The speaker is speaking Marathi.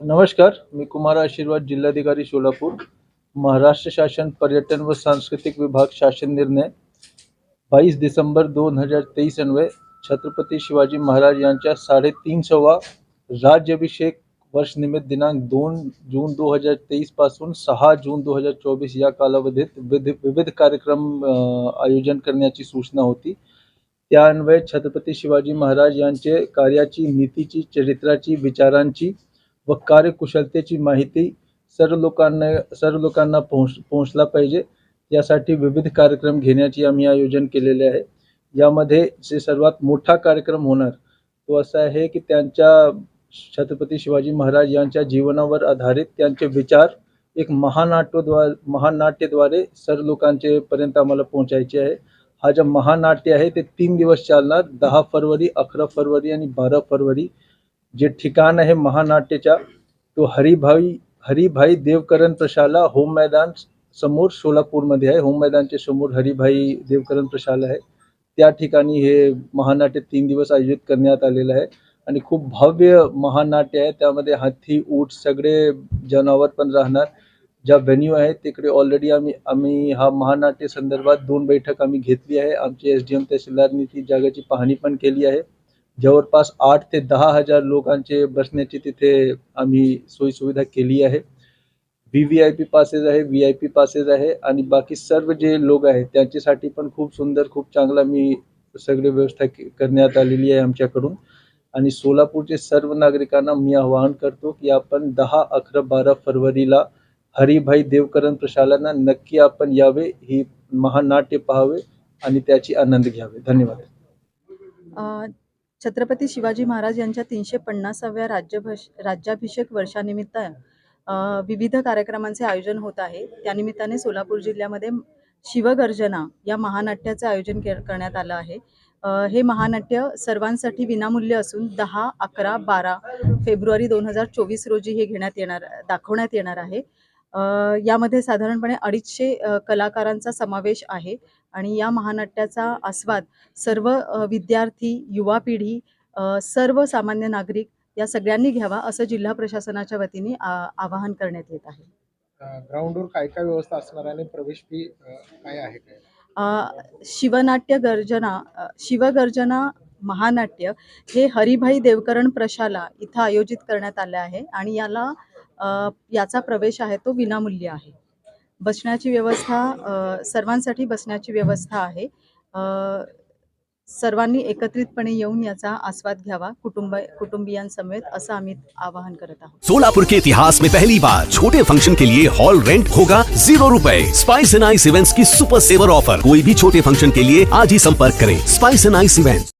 नमस्कार मी कुमार आशीर्वाद जिल्हाधिकारी सोलापूर महाराष्ट्र शासन पर्यटन व सांस्कृतिक विभाग शासन निर्णय बाईस डिसेंबर दोन हजार तेईस अन्वये छत्रपती शिवाजी महाराज यांच्या साडेतीनशेवा राज्याभिषेक वर्ष निमित्त दिनांक दोन जून दो हजार तेईसपासून सहा जून दो हजार चोवीस या कालावधीत विविध विविध कार्यक्रम आयोजन करण्याची सूचना होती. त्या अन्वये छत्रपती शिवाजी महाराज यांचे कार्याची नीतीची चरित्राची विचारांची व कार्यकुशलतेची माहिती सर्व लोकांना सर्व लोकांना पोहोच पोहोचला पाहिजे. यासाठी विविध कार्यक्रम घेण्याचे आम्ही आयोजन केलेले आहे. यामध्ये जे सर्वात मोठा कार्यक्रम होणार तो असा आहे की त्यांच्या छत्रपती शिवाजी महाराज यांच्या जीवनावर आधारित त्यांचे विचार एक महानाट्यद्वारे महानाट्यद्वारे सर्व लोकांचे पर्यंत आम्हाला पोहोचायचे आहे. हा जो महानाट्य आहे ते तीन दिवस चालणार. दहा फरवरी अकरा फरवरी आणि बारा फरवरी जे ठिकाण आहे महानाट्याच्या तो हरिभाई हरिभाई देवकरण प्रशाला होम मैदान समोर सोलापूरमध्ये आहे. होम मैदानच्या समोर हरिभाई देवकरण प्रशाला आहे. त्या ठिकाणी हे महानाट्य तीन दिवस आयोजित करण्यात आलेलं आहे. आणि खूप भव्य महानाट्य आहे. त्यामध्ये हाथी ऊट सगळे जनावर पण राहणार. ज्या व्हेन्यू आहे तिकडे ऑलरेडी आम्ही आम्ही हा महानाट्य संदर्भात दोन बैठक आम्ही घेतली आहे. आमचे एस डी एम तहसीलदारनी ती जागेची पाहणी पण केली आहे. जवळपास आठ ते दहा हजार लोकांचे बसण्याची तिथे आम्ही सोयीसुविधा केली आहे. V V I P passes आहे व्ही आय पी पासेस आहे आणि बाकी सर्व जे लोक आहेत त्यांच्यासाठी पण खूप सुंदर खूप चांगला मी सगळी व्यवस्था करण्यात आलेली आहे आमच्याकडून. आणि सोलापूरचे सर्व नागरिकांना मी आवाहन करतो की आपण दहा अकरा बारा फरवरीला हरिभाई देवकरण प्रशालांना नक्की आपण यावे ही महानाट्य पाहावे आणि त्याची आनंद घ्यावे. धन्यवाद. छत्रपती शिवाजी महाराज यांच्या तीनशे पन्नासाव्या राज्यभष राज्याभिषेक वर्षानिमित्त विविध कार्यक्रमांचे आयोजन होत आहे. त्यानिमित्ताने सोलापूर जिल्ह्यामध्ये शिवगर्जना या महानाट्याचं आयोजन करण्यात आलं आहे. हे महानाट्य सर्वांसाठी विनामूल्य असून दहा अकरा बारा फेब्रुवारी दोन हजार चोवीस रोजी हे घेण्यात येणार दाखवण्यात येणार आहे. यामध्ये साधारणपणे अडीचशे कलाकारांचा समावेश आहे आणि या महानाट्याचा आस्वाद सर्व विद्यार्थी युवा पिढी सर्व सामान्य नागरिक या सगळ्यांनी घ्यावा असं जिल्हा प्रशासनाच्या वतीने आवाहन करण्यात येत आहे. ग्राउंडवर काय काय व्यवस्था असणार आहे आणि प्रवेश फी काय आहे काय? शिवनाट्य गर्जना शिवगर्जना महानाट्य हे हरिभाई देवकरण प्रशाला इथं आयोजित करण्यात आलं आहे आणि याला याचा प्रवेश आहे तो विनामूल्य आहे. बसण्याची व्यवस्था सर्वांसाठी बसण्याची व्यवस्था आहे. सर्वांनी एकत्रितपणे येऊन याचा आस्वाद घ्यावा कुटुंब कुटुंबियांसमेत असं आम्ही आवाहन करत आहोत. सोलापुर के इतिहास में पहली बार छोटे फंक्शन के लिए हॉल रेंट होगा जीरो रुपए स्पाइस एंड आइस इवेंट्स की सुपर सेवर ऑफर कोई भी छोटे फंक्शन के लिए आज ही संपर्क करें. Spice and ice events